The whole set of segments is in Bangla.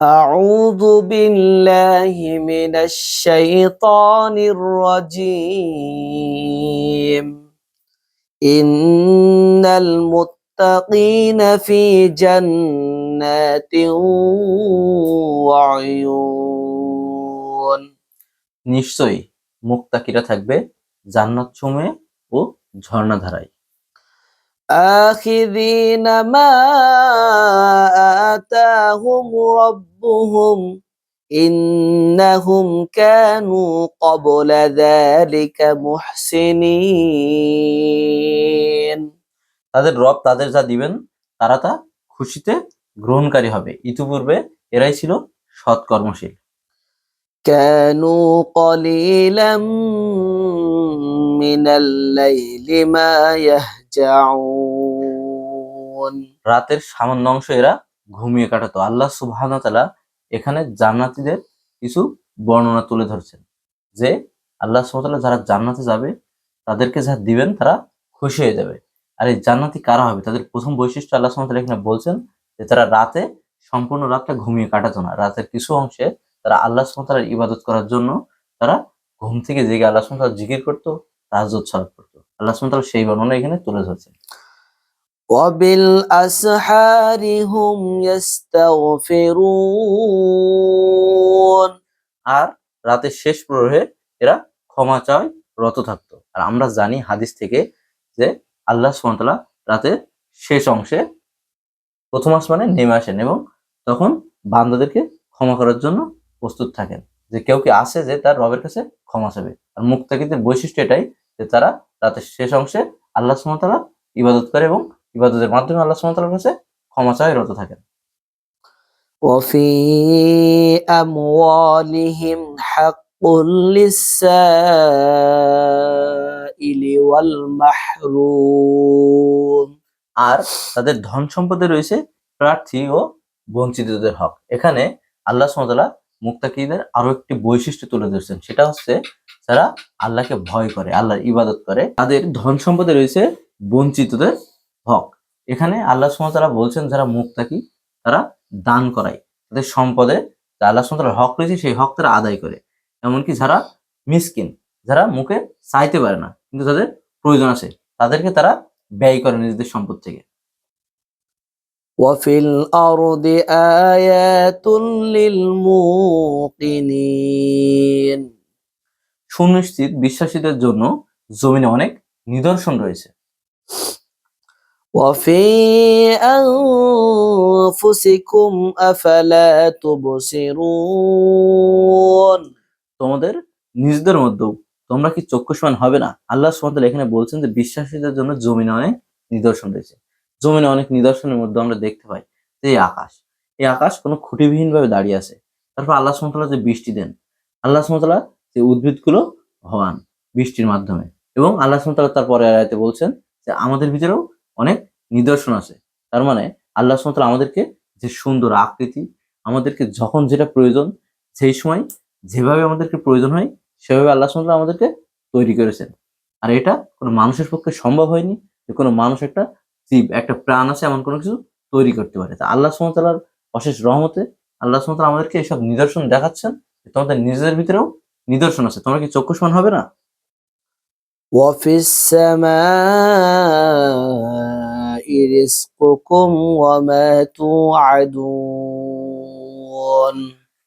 أعوذ بالله من الشيطان الرجيم إن المتقين في جنات وعيون নিশ্চয়ই মুক্তাকিরা থাকবে জান্নাত সমূহে ও ঝর্ণাধারায় آخذين ما آتاهم ربهم إنهم كانوا قبل ذلك محسنين তাদের রব তাদের যা দিবেন তারা তা খুশিতে গ্রহণকারী হবে ইতিপূর্বে এরাই ছিল সৎ কর্মশীল كانوا قليلا من الليل ما يهجعون রাতের সামান্য অংশ এরা ঘুমিয়ে কাটাতো। আল্লাহ সুবহান তাআলা এখানে জান্নাতীদের কিছু বর্ণনা তুলে ধরছেন যে আল্লাহ সুবহানাহু যারা জান্নাতে যাবে, তাদেরকে যা দিবেন তারা খুশি হয়ে যাবে। আর এই জান্নাতি কারা হবে? তাদের প্রথম বৈশিষ্ট্য আল্লাহ সুবহানাহু এখানে বলছেন যে তারা রাতে সম্পূর্ণ রাতটা ঘুমিয়ে কাটাতো না। রাতের কিছু অংশে তারা আল্লাহ সুবহানাহু ইবাদত করার জন্য তারা ঘুম থেকে জেগে আল্লাহ সুবহানাহু জিকির করতো, তাহাজ্জুদ সালাত করতো আল্লাহ সুবহানাহু তাআলা সেই বর্ণনা এখানে তুলে ধরছেন وبالأسحار هم يستغفرون আর রাতের শেষ প্রহরে এরা ক্ষমা চায় রত থাকতো আর আমরা জানি হাদিস থেকে যে আল্লাহ সুবহানাহু রাতের শেষ অংশে প্রথম আসমানে নেমে আসেন এবং তখন বান্দাদেরকে ক্ষমা করার জন্য প্রস্তুত থাকেন যে কেউ কি আসে যে তার রবের কাছে ক্ষমা চাবে আর মুক্তাকিদের বৈশিষ্ট্য এটাই যে তারা রাতের শেষ অংশে আল্লাহ সুবহানাহু ইবাদত করে এবং ইবাদতের মাধ্যমে আল্লাহ সুবহানাহু কাছে ক্ষমা চায় রত থাকেন وفي أموالهم حق للسائل والمحروم আর তাদের ধন সম্পদে রয়েছে প্রার্থী ও বঞ্চিতদের হক এখানে আল্লাহ সুমতলা মুক্তাকিদের আরো একটি বৈশিষ্ট্য তুলে ধরছেন সেটা হচ্ছে যারা আল্লাহকে ভয় করে আল্লাহর ইবাদত করে তাদের ধন সম্পদে রয়েছে বঞ্চিতদের হক এখানে আল্লাহ সুমতলা বলছেন যারা মুক্তাকি তারা দান করায় তাদের সম্পদে যা আল্লাহ সুমতলার হক রয়েছে সেই হক তারা আদায় করে এমনকি যারা মিসকিন যারা মুখে চাইতে পারে না কিন্তু তাদের প্রয়োজন আছে তাদেরকে তারা ব্যয় করে নিজেদের সম্পদ থেকে وفي الأرض آيات للموقنين সুনিশ্চিত বিশ্বাসীদের জন্য জমিনে অনেক নিদর্শন রয়েছে وفي أنفسكم أفلا تبصرون তোমাদের নিজেদের মধ্যেও তোমরা কি চক্ষুষ্মান হবে না আল্লাহ সুবহানাহু এখানে বলছেন যে বিশ্বাসীদের জন্য জমিনে অনেক নিদর্শন রয়েছে জমিনে অনেক নিদর্শনের মধ্যে আমরা দেখতে পাই যে এই আকাশ এই আকাশ কোনো খুঁটিবিহীন ভাবে দাঁড়িয়ে আছে তারপর আল্লাহ সুবহানাহু যে বৃষ্টি দেন আল্লাহ সুবহানাহু যে উদ্ভিদগুলো হওয়ান বৃষ্টির মাধ্যমে। এবং আল্লাহ সুবহানাহু তারপরে আয়াতে বলছেন যে, আমাদের ভিতরেও অনেক নিদর্শন আছে। তার মানে আল্লাহ সুবহানাহু আমাদেরকে যে সুন্দর আকৃতি, আমাদেরকে যখন যেটা প্রয়োজন, সেই সময় যেভাবে আমাদেরকে প্রয়োজন হয়, সেভাবে আল্লাহ সুবহানাহু আমাদেরকে তৈরি করেছেন। আর এটা কোনো মানুষের পক্ষে সম্ভব হয়নি যে কোনো মানুষ একটা জীব, একটা প্রাণ আছে এমন কোনো কিছু তৈরি করতে পারে। তা আল্লাহ সুবহানাহু অশেষ রহমতে আল্লাহ সুবহানাহু আমাদেরকে এসব নিদর্শন দেখাচ্ছেন তোমাদের নিজেদের ভিতরেও নিদর্শন আছে। তোমরা কি চক্ষুষ্মান হবে না?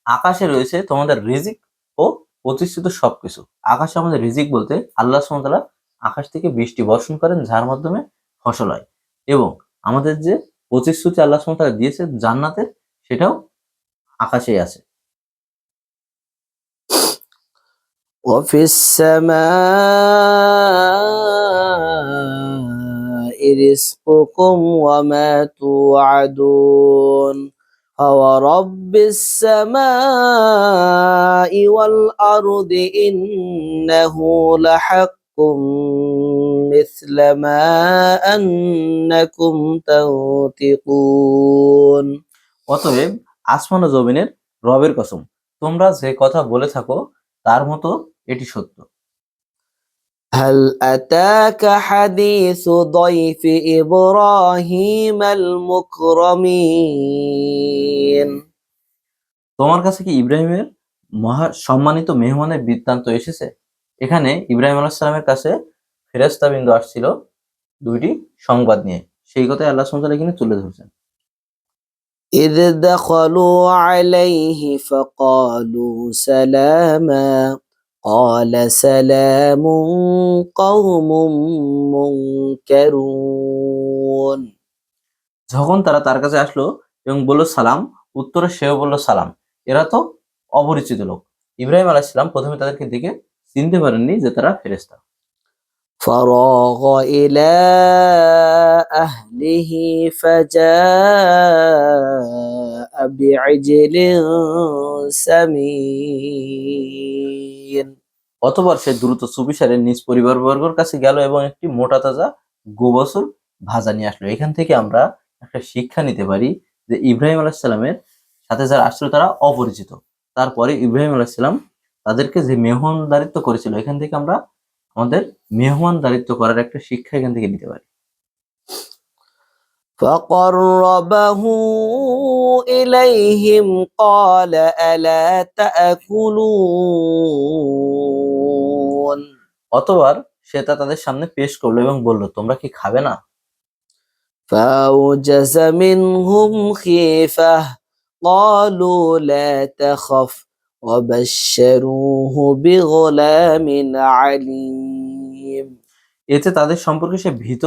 আকাশে রয়েছে তোমাদের রিজিক ও প্রতিষ্ঠিত সবকিছু। আকাশে আমাদের রিজিক বলতে আল্লাহ সুমতলা আকাশ থেকে বৃষ্টি বর্ষণ করেন যার মাধ্যমে ফসল হয়। এবং আমাদের যে প্রতিশ্রুতি আল্লাহ সুমতলা দিয়েছে জান্নাতের সেটাও আকাশেই আছে। وفي السماء رزقكم وما توعدون فورب السماء والأرض إنه لحق مثل ما أنكم تنطقون অতএব আসমান ও জমিনের রবের কসম তোমরা যে কথা বলে থাকো তার মতো এটি সত্য هل أتاك حديث ضيف إبراهيم المكرمين তোমার কাছে কি ইব্রাহিমের মহা সম্মানিত মেহমানের বৃত্তান্ত এসেছে এখানে ইব্রাহিম আলাইসালামের কাছে ফেরেস্তা বিন্দু আসছিল দুইটি সংবাদ নিয়ে সেই কথাই আল্লাহ সুমতাল এখানে তুলে ধরছেন إذ دخلوا عليه فقالوا سلاما قال سلام قوم منكرون যখন তারা তার কাছে আসলো এবং বলল সালাম উত্তরে সেও বলল সালাম এরা তো অপরিচিত লোক ইব্রাহিম আলাইসালাম প্রথমে তাদেরকে দেখে চিনতে পারেননি যে তারা ফেরেস্তা فراغ إلى أهله فجاء بعجل سمين অতবার সে দ্রুত সুবিসারে নিজ পরিবার বর্গর কাছে গেল এবং একটি মোটা তাজা গোবছর ভাজা নিয়ে আসলো এখান থেকে আমরা একটা শিক্ষা নিতে পারি যে ইব্রাহিম আলাহিসাল্লামের সাথে যারা আসলো তারা অপরিচিত তারপরে ইব্রাহিম আলাহিসাল্লাম তাদেরকে যে মেহমানদারিত্ব করেছিল এখান থেকে আমরা আমাদের মেহমানদারিত্ব করার একটা শিক্ষা এখান থেকে নিতে পারি فقربه إليهم قال ألا تأكلون অতবার সে তা তাদের সামনে পেশ করলো এবং বলল তোমরা কি খাবে না فأوجز منهم خيفة قالوا لا تخف وبشروه بغلام عليم এতে তাদের সম্পর্কে সে ভীত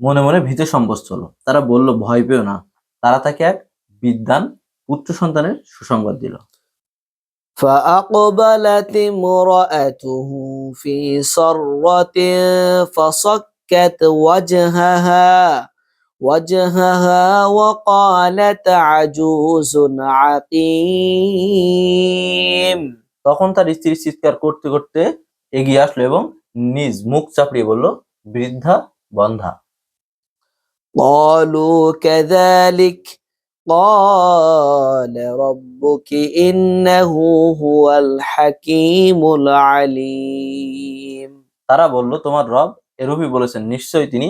মনে মনে ভীত সম্বস্ত হলো তারা বলল ভয় পেও না তারা তাকে এক বিদ্যান পুত্র সন্তানের সুসংবাদ দিল فأقبلت امرأته في صرة فصكت وجهها وجهها وقالت عجوز عقيم তখন তার স্ত্রী চিৎকার করতে করতে এগিয়ে আসলো এবং নিজ মুখ চাপড়িয়ে বলল বৃদ্ধা বন্ধা قالوا كذلك قال ربك إنه هو الحكيم العليم তারা বলল তোমার রব এরূপই বলেছেন নিশ্চয়ই তিনি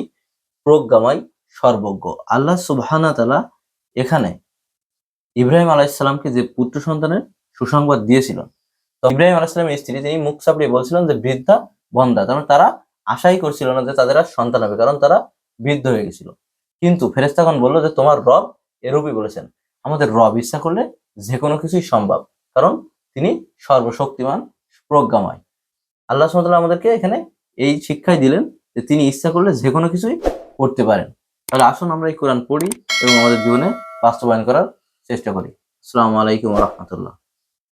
প্রজ্ঞাময় সর্বজ্ঞ। আল্লাহ সুবহানা তালা এখানে ইব্রাহিম আলাইসাল্লামকে যে পুত্র সন্তানের সুসংবাদ দিয়েছিলেন তো ইব্রাহিম আলাইসালামের স্ত্রী তিনি মুখ চাপড়িয়ে বলছিলেন যে বৃদ্ধা বন্ধা তার মানে তারা আশাই করছিল না যে তাদের আর সন্তান হবে, কারণ তারা বৃদ্ধ হয়ে গেছিল। কিন্তু ফেরেস্তাগণ বলল যে তোমার রব এরূপই বলেছেন, আমাদের রব ইচ্ছা করলে যে কোনো কিছুই সম্ভব, কারণ তিনি সর্বশক্তিমান, প্রজ্ঞাময়। আল্লাহ সুমতাল্লাহ আমাদেরকে এখানে এই শিক্ষাই দিলেন যে তিনি ইচ্ছা করলে যে কোনো কিছুই করতে পারেন। তাহলে আসুন আমরা এই কোরআন পড়ি এবং আমাদের জীবনে বাস্তবায়ন করার চেষ্টা করি। আসসালামু আলাইকুম রহমতুল্লাহ।